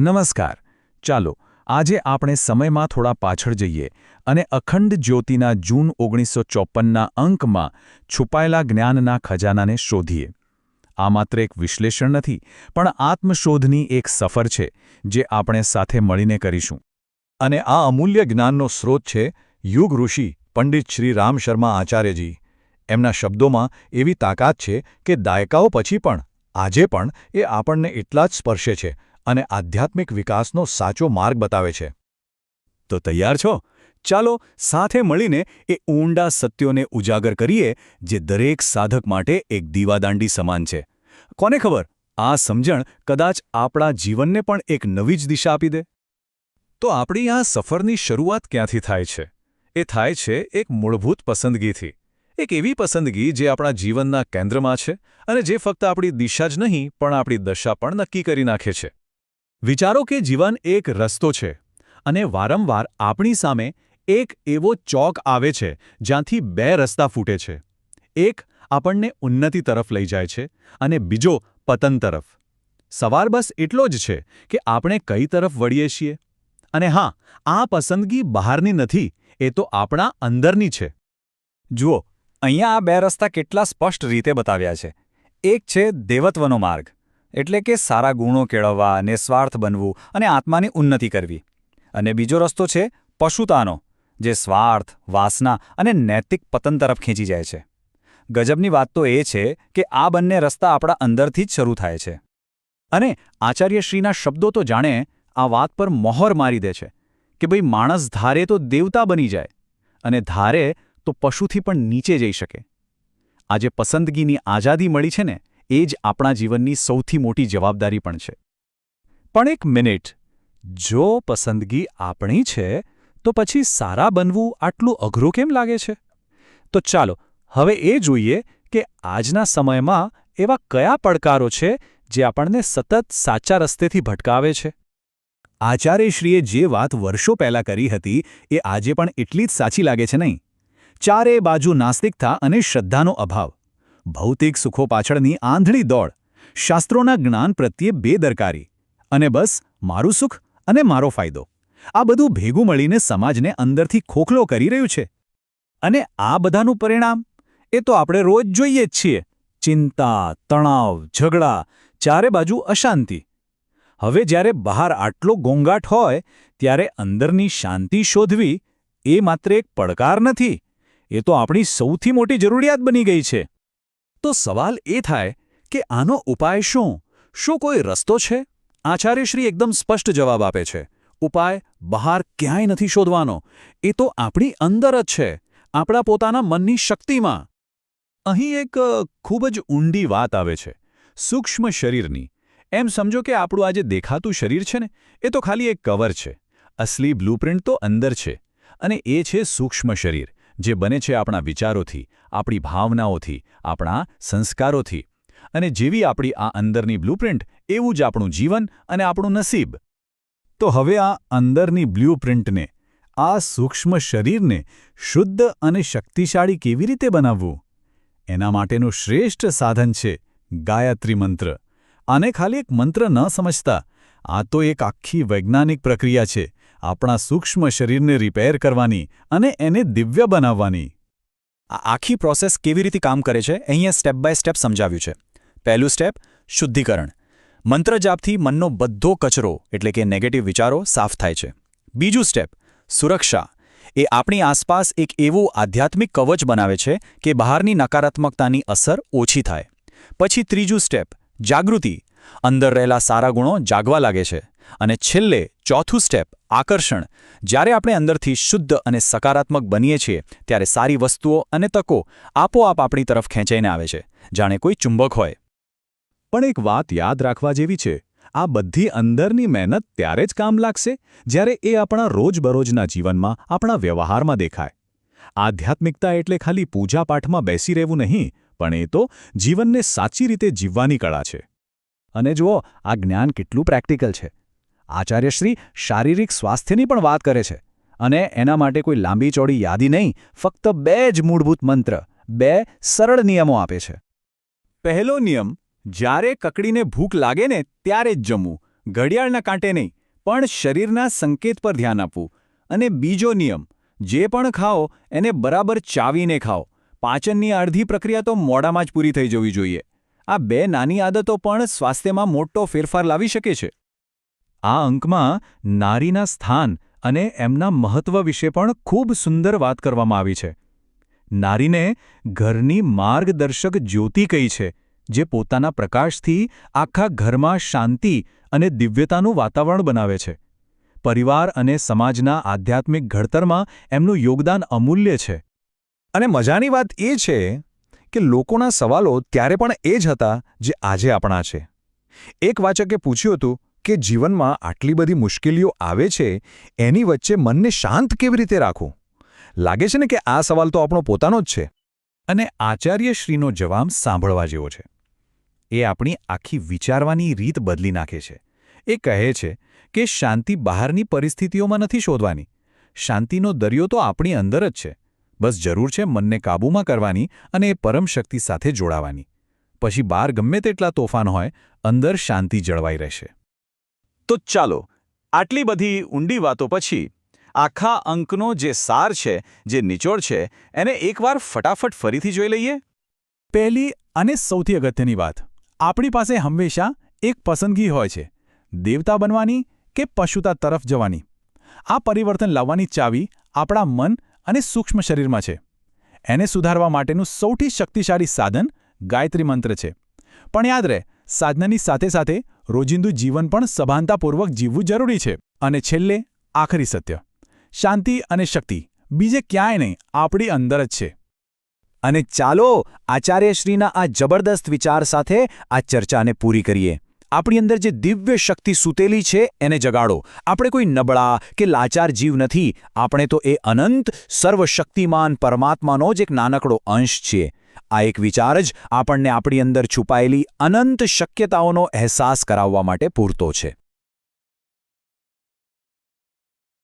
નમસ્કાર. ચાલો, આજે આપણે સમયમાં થોડા પાછળ જઈએ અને અખંડ જ્યોતિના જૂન ઓગણીસો ચોપનના અંકમાં છુપાયેલા જ્ઞાનના ખજાનાને શોધીએ. આ માત્ર એક વિશ્લેષણ નથી, પણ આત્મશોધની એક સફર છે જે આપણે સાથે મળીને કરીશું. અને આ અમૂલ્ય જ્ઞાનનો સ્રોત છે યુગ ઋષિ પંડિત શ્રી રામ શર્મા આચાર્યજી. એમના શબ્દોમાં એવી તાકાત છે કે દાયકાઓ પછી પણ, આજે પણ એ આપણને એટલા જ સ્પર્શે છે અને આધ્યાત્મિક વિકાસનો સાચો માર્ગ બતાવે છે. તો તૈયાર છો? ચાલો સાથે મળીને એ ઊંડા સત્યોને ઉજાગર કરીએ, જે દરેક સાધક માટે એક દીવાદાંડી સમાન છે. કોને ખબર? આ સમજણ કદાચ આપણા જીવનને પણ એક નવી જ દિશા આપી દે? તો આપણી આ સફરની શરૂઆત ક્યાંથી થાય છે? એ થાય છે એક મૂળભૂત પસંદગીથી. એક એવી પસંદગી જે આપણા જીવનના કેન્દ્રમાં છે અને જે ફક્ત આપણી દિશા જ નહીં, પણ આપણી દશા પણ નક્કી કરી નાખે છે. વિચારો કે જીવન એક રસ્તો છે અને વારંવાર આપણી સામે એક એવો ચોક આવે છે જ્યાંથી બે રસ્તા ફૂટે છે. એક આપણને ઉન્નતિ તરફ લઈ જાય છે અને બીજો પતન તરફ. સવાર બસ એટલો જ છે કે આપણે કઈ તરફ વળીએ છીએ? અને હા, આ પસંદગી બહારની નથી, એ તો આપણા અંદરની છે. જુઓ, અહીંયા આ બે રસ્તા કેટલા સ્પષ્ટ રીતે બતાવ્યા છે. એક છે દેવત્વનો માર્ગ. એટલે કે સારા ગુણો કેળવવા નિસ્વાર્થ બનવું અને આત્માની ઉન્નતિ કરવી. અને બીજો રસ્તો છે પશુતાનો, જે સ્વાર્થ, વાસના અને નૈતિક પતન તરફ ખેંચી જાય છે. ગજબની વાત તો એ છે કે આ બંને રસ્તા આપણા અંદરથી જ શરૂ થાય છે. અને આચાર્યશ્રીના શબ્દો તો જાણે આ વાત પર મોહર મારી દે છે કે ભાઈ માણસ ધારે તો દેવતા બની જાય અને ધારે તો પશુથી પણ નીચે જઈ શકે. આજે પસંદગીની આઝાદી મળી છે ને એ જ આપણા જીવનની સૌથી મોટી જવાબદારી પણ છે. પણ એક મિનિટ, જો પસંદગી આપણી છે, તો પછી સારા બનવું આટલું અઘરું કેમ લાગે છે? તો ચાલો, હવે એ જોઈએ કે આજના સમયમાં એવા કયા પડકારો છે જે આપણને સતત સાચા રસ્તેથી ભટકાવે છે. આચાર્યશ્રીએ જે વાત વર્ષો પહેલાં કરી હતી, એ આજે પણ એટલી જ સાચી લાગે છે નહીં? ચારે બાજુ નાસ્તિકતા અને શ્રદ્ધાનો અભાવ. ભૌતિક સુખો પાછળની આંધળી દોડ, શાસ્ત્રોના જ્ઞાન પ્રત્યે બેદરકારી અને બસ મારું સુખ અને મારો ફાયદો. આ બધું ભેગું મળીને સમાજને અંદરથી ખોખલો કરી રહ્યું છે. અને આ બધાનું પરિણામ? એ તો આપણે રોજ જોઈએ જ છીએ. ચિંતા, તણાવ, ઝઘડા, ચારે બાજુ અશાંતિ. હવે જ્યારે બહાર આટલો ગોંગાટ હોય, ત્યારે અંદરની શાંતિ શોધવી એ માત્ર એક પડકાર નથી. એ તો આપણી સૌથી મોટી જરૂરિયાત બની ગઈ છે. તો સવાલ એ થાય કે આનો ઉપાય શું? શું કોઈ રસ્તો છે? આચાર્યશ્રી એકદમ સ્પષ્ટ જવાબ આપે છે. ઉપાય બહાર ક્યાંય નથી શોધવાનો. એ તો આપણી અંદર જ છે, આપણા પોતાના મનની શક્તિમાં. અહીં એક ખૂબ જ ઊંડી વાત આવે છે. સૂક્ષ્મ શરીરની. એમ સમજો કે આપણું આજે દેખાતું શરીર છે ને, એ તો ખાલી એક કવર છે. અસલી બ્લુપ્રિન્ટ તો અંદર છે. અને એ છે સૂક્ષ્મ શરીર. જે બને છે આપણા વિચારોથી, આપણી ભાવનાઓથી, આપણા સંસ્કારોથી. અને જેવી આપણી આ અંદરની બ્લુપ્રિન્ટ, એવું જ આપણું જીવન અને આપણું નસીબ. તો હવે આ અંદરની બ્લ્યુપ્રિન્ટને આ સૂક્ષ્મ શરીરને શુદ્ધ અને શક્તિશાળી કેવી રીતે બનાવવું? એના માટેનું શ્રેષ્ઠ સાધન છે ગાયત્રી મંત્ર. આને ખાલી એક મંત્ર ન સમજતા, આ તો એક આખી વૈજ્ઞાનિક પ્રક્રિયા છે. આપણા સૂક્ષ્મ શરીરને રિપેર કરવાની અને એને દિવ્ય બનાવવાની. આ આખી પ્રોસેસ કેવી રીતે કામ કરે છે અહીંયા સ્ટેપ બાય સ્ટેપ સમજાવ્યું છે. પહેલું સ્ટેપ શુદ્ધિકરણ. મંત્ર જાપથી મનનો બધો કચરો, એટલે કે નેગેટિવ વિચારો, સાફ થાય છે. બીજું સ્ટેપ સુરક્ષા. એ આપણી આસપાસ એક એવું આધ્યાત્મિક કવચ બનાવે છે કે બહારની નકારાત્મકતાની અસર ઓછી થાય. પછી ત્રીજું સ્ટેપ જાગૃતિ. અંદર રહેલા સારા ગુણો જાગવા લાગે છે અને છેલ્લે ચોથું સ્ટેપ આકર્ષણ. જ્યારે આપણે અંદરથી શુદ્ધ અને સકારાત્મક બનીએ છીએ, ત્યારે સારી વસ્તુઓ અને તકો આપોઆપ આપણી તરફ ખેંચાઈને આવે છે. જાણે કોઈ ચુંબક હોય. પણ એક વાત યાદ રાખવા જેવી છે. આ બધી અંદરની મહેનત ત્યારે જ કામ લાગશે, જ્યારે એ આપણા રોજબરોજના જીવનમાં, આપણા વ્યવહારમાં દેખાય. આધ્યાત્મિકતા એટલે ખાલી પૂજાપાઠમાં બેસી રહેવું નહીં, પણ એ તો જીવનને સાચી રીતે જીવવાની કળા છે. અને જુઓ, આ જ્ઞાન કેટલું પ્રેક્ટિકલ છે. આચાર્યશ્રી શારીરિક સ્વાસ્થ્યની પણ વાત કરે છે. અને એના માટે કોઈ લાંબી ચોડી યાદી નહીં, ફક્ત બે જ મૂળભૂત મંત્ર, બે સરળ નિયમો આપે છે. પહેલો નિયમ, જ્યારે કકડીને ભૂખ લાગે ને ત્યારે જ જમવું, ઘડિયાળના કાંટે નહીં, પણ શરીરના સંકેત પર ધ્યાન આપવું. અને બીજો નિયમ, જે પણ ખાઓ, એને બરાબર ચાવીને ખાઓ. પાચનની અડધી પ્રક્રિયા તો મોડામાં જ પૂરી થઈ જવી જોઈએ. આ બે નાની આદતો પણ સ્વાસ્થ્યમાં મોટો ફેરફાર લાવી શકે છે. આ અંકમાં નારીના સ્થાન અને એમના મહત્વ વિશે પણ ખૂબ સુંદર વાત કરવામાં આવી છે. નારીને ઘરની માર્ગદર્શક જ્યોતિ કહી છે, જે પોતાના પ્રકાશથી આખા ઘરમાં શાંતિ અને દિવ્યતાનું વાતાવરણ બનાવે છે. પરિવાર અને સમાજના આધ્યાત્મિક ઘડતરમાં એમનું યોગદાન અમૂલ્ય છે. અને મજાની વાત એ છે કે લોકોના સવાલો ત્યારે પણ એ જ હતા જે આજે આપણા છે. એક વાચકે પૂછ્યું હતું કે જીવનમાં આટલી બધી મુશ્કેલીઓ આવે છે, એની વચ્ચે મનને શાંત કેવી રીતે રાખવું? લાગે છે ને કે આ સવાલ તો આપણો પોતાનો જ છે? અને આચાર્યશ્રીનો જવાબ સાંભળવા જેવો છે. એ આપણી આખી વિચારવાની રીત બદલી નાખે છે. એ કહે છે કે શાંતિ બહારની પરિસ્થિતિઓમાં નથી શોધવાની. શાંતિનો દરિયો તો આપણી અંદર જ છે. બસ જરૂર છે મનને કાબૂમાં કરવાની અને એ પરમ શક્તિ સાથે જોડાવાની. પછી બહાર ગમે તેટલા તોફાન હોય, અંદર શાંતિ જળવાઈ રહેશે. તો ચાલો, આટલી બધી ઊંડી વાતો પછી, આખા અંકનો જે સાર છે, જે નિચોડ છે, એને એકવાર ફટાફટ ફરીથી જોઈ લઈએ? પહેલી અને સૌથી અગત્યની વાત, આપણી પાસે હંમેશા એક પસંદગી હોય છે, દેવતા બનવાની કે પશુતા તરફ જવાની. આ પરિવર્તન લાવવાની ચાવી આપણા મન અને સૂક્ષ્મ શરીરમાં છે. એને સુધારવા માટેનું સૌથી શક્તિશાળી સાધન ગાયત્રી મંત્ર છે. પણ યાદ રહે, સાધનાની સાથે સાથે રોજિંદુ જીવન પણ સભાનતાપૂર્વક જીવવું જરૂરી છે. અને છેલ્લે, આખરી સત્ય. શાંતિ અને શક્તિ બીજે ક્યાંય નહીં, આપણી અંદર જ છે. અને ચાલો, આચાર્યશ્રીના આ જબરદસ્ત વિચાર સાથે આ ચર્ચાને પૂરી કરીએ. આપણી અંદર જે દિવ્ય શક્તિ સૂતેલી છે, એને જગાડો. આપણે કોઈ નબળા કે લાચાર જીવ નથી. આપણે તો એ અનંત સર્વશક્તિમાન પરમાત્માનો જ એક નાનકડો અંશ છીએ. આ એક વિચાર જ આપણને આપણી અંદર છુપાયેલી અનંત શક્યતાઓનો અહેસાસ કરાવવા માટે પૂરતો છે.